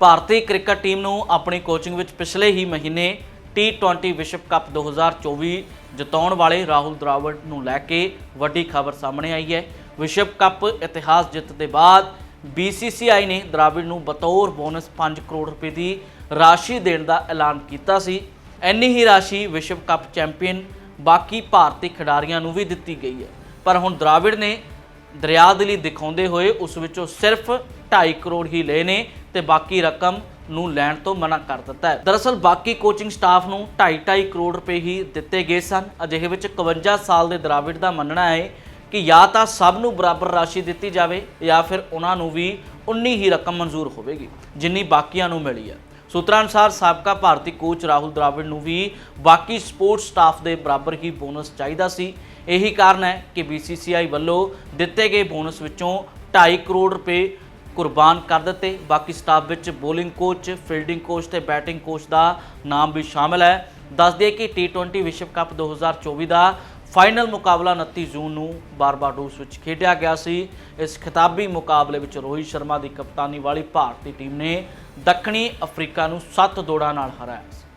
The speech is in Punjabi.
ਭਾਰਤੀ ਕ੍ਰਿਕਟ ਟੀਮ ਨੂੰ ਆਪਣੀ ਕੋਚਿੰਗ ਵਿੱਚ ਪਿਛਲੇ ਹੀ ਮਹੀਨੇ T20 ਵਿਸ਼ਵ ਕੱਪ 2024 ਜਿਤਾਉਣ ਵਾਲੇ ਰਾਹੁਲ ਦਰਾਵੜ ਨੂੰ ਲੈ ਕੇ ਵੱਡੀ ਖਬਰ ਸਾਹਮਣੇ ਆਈ ਹੈ। ਵਿਸ਼ਵ ਕੱਪ ਇਤਿਹਾਸ ਜਿੱਤ ਦੇ ਬਾਅਦ BCCI ਨੇ ਦਰਾਵਿੜ ਨੂੰ ਬਤੌਰ ਬੋਨਸ 5 ਕਰੋੜ ਰੁਪਏ ਦੀ ਰਾਸ਼ੀ ਦੇਣ ਦਾ ਐਲਾਨ ਕੀਤਾ ਸੀ। ਇੰਨੀ ਹੀ ਰਾਸ਼ੀ ਵਿਸ਼ਵ ਕੱਪ ਚੈਂਪੀਅਨ ਬਾਕੀ ਭਾਰਤੀ ਖਿਡਾਰੀਆਂ ਨੂੰ ਵੀ ਦਿੱਤੀ ਗਈ ਹੈ। ਪਰ ਹੁਣ ਦਰਾਵਿੜ ਨੇ ਦਰਿਆ ਦੇ ਲਈ ਦਿਖਾਉਂਦੇ ਹੋਏ ਉਸ ਵਿੱਚੋਂ ਸਿਰਫ 2.5 ਕਰੋੜ ਹੀ ਲਏ ਨੇ ਤੇ ਬਾਕੀ ਰਕਮ ਨੂੰ ਲੈਣ ਤੋਂ ਮਨਾ ਕਰ ਦਿੱਤਾ ਹੈ। ਦਰਅਸਲ ਬਾਕੀ ਕੋਚਿੰਗ ਸਟਾਫ ਨੂੰ 2.5 ਕਰੋੜ ਰੁਪਏ ਹੀ ਦਿੱਤੇ ਗਏ ਸਨ। ਅਜਿਹੇ ਵਿੱਚ 51 ਸਾਲ ਦੇ ਦਰਾਵਿੜ ਦਾ ਮੰਨਣਾ ਹੈ ਕਿ ਜਾਂ ਤਾਂ ਸਭ ਨੂੰ ਬਰਾਬਰ ਰਾਸ਼ੀ ਦਿੱਤੀ ਜਾਵੇ ਜਾਂ ਫਿਰ ਉਹਨਾਂ ਨੂੰ ਵੀ ਉਨੀ ਹੀ ਰਕਮ ਮਨਜ਼ੂਰ ਹੋਵੇਗੀ, ਜਿੰਨੀ ਬਾਕੀਆਂ ਨੂੰ ਮਿਲੀ ਹੈ। ਸੂਤਰਾਂ ਅਨੁਸਾਰ ਸਾਬਕਾ ਭਾਰਤੀ ਕੋਚ ਰਾਹੁਲ ਦਰਾਵਿੜ ਨੂੰ ਵੀ ਬਾਕੀ ਸਪੋਰਟਸ ਸਟਾਫ ਦੇ ਬਰਾਬਰ ਹੀ ਬੋਨਸ ਚਾਹੀਦਾ ਸੀ। ਇਹੀ ਕਾਰਨ ਹੈ ਕਿ BCCI ਵੱਲੋਂ ਦਿੱਤੇ ਗਏ ਬੋਨਸ ਵਿੱਚੋਂ 2.5 ਕਰੋੜ ਰੁਪਏ ਕੁਰਬਾਨ ਕਰ ਦਿੱਤੇ। ਬਾਕੀ ਸਟਾਫ ਵਿੱਚ ਬੋਲਿੰਗ ਕੋਚ, ਫੀਲਡਿੰਗ ਕੋਚ ਤੇ ਬੈਟਿੰਗ ਕੋਚ ਦਾ ਨਾਮ ਵੀ ਸ਼ਾਮਲ ਹੈ। ਦੱਸ ਦਈਏ ਕਿ T20 ਵਿਸ਼ਵ ਕੱਪ 2024 ਦਾ ਫਾਈਨਲ ਮੁਕਾਬਲਾ 29 ਜੂਨ ਨੂੰ ਬਾਰਬਾਡੋਸ ਵਿੱਚ ਖੇਡਿਆ ਗਿਆ ਸੀ। ਇਸ ਖਿਤਾਬੀ ਮੁਕਾਬਲੇ ਵਿੱਚ ਰੋਹਿਤ ਸ਼ਰਮਾ ਦੀ ਕਪਤਾਨੀ ਵਾਲੀ ਭਾਰਤੀ ਟੀਮ ਨੇ ਦੱਖਣੀ ਅਫਰੀਕਾ ਨੂੰ 7 ਦੌੜਾਂ ਨਾਲ ਹਰਾਇਆ ਸੀ।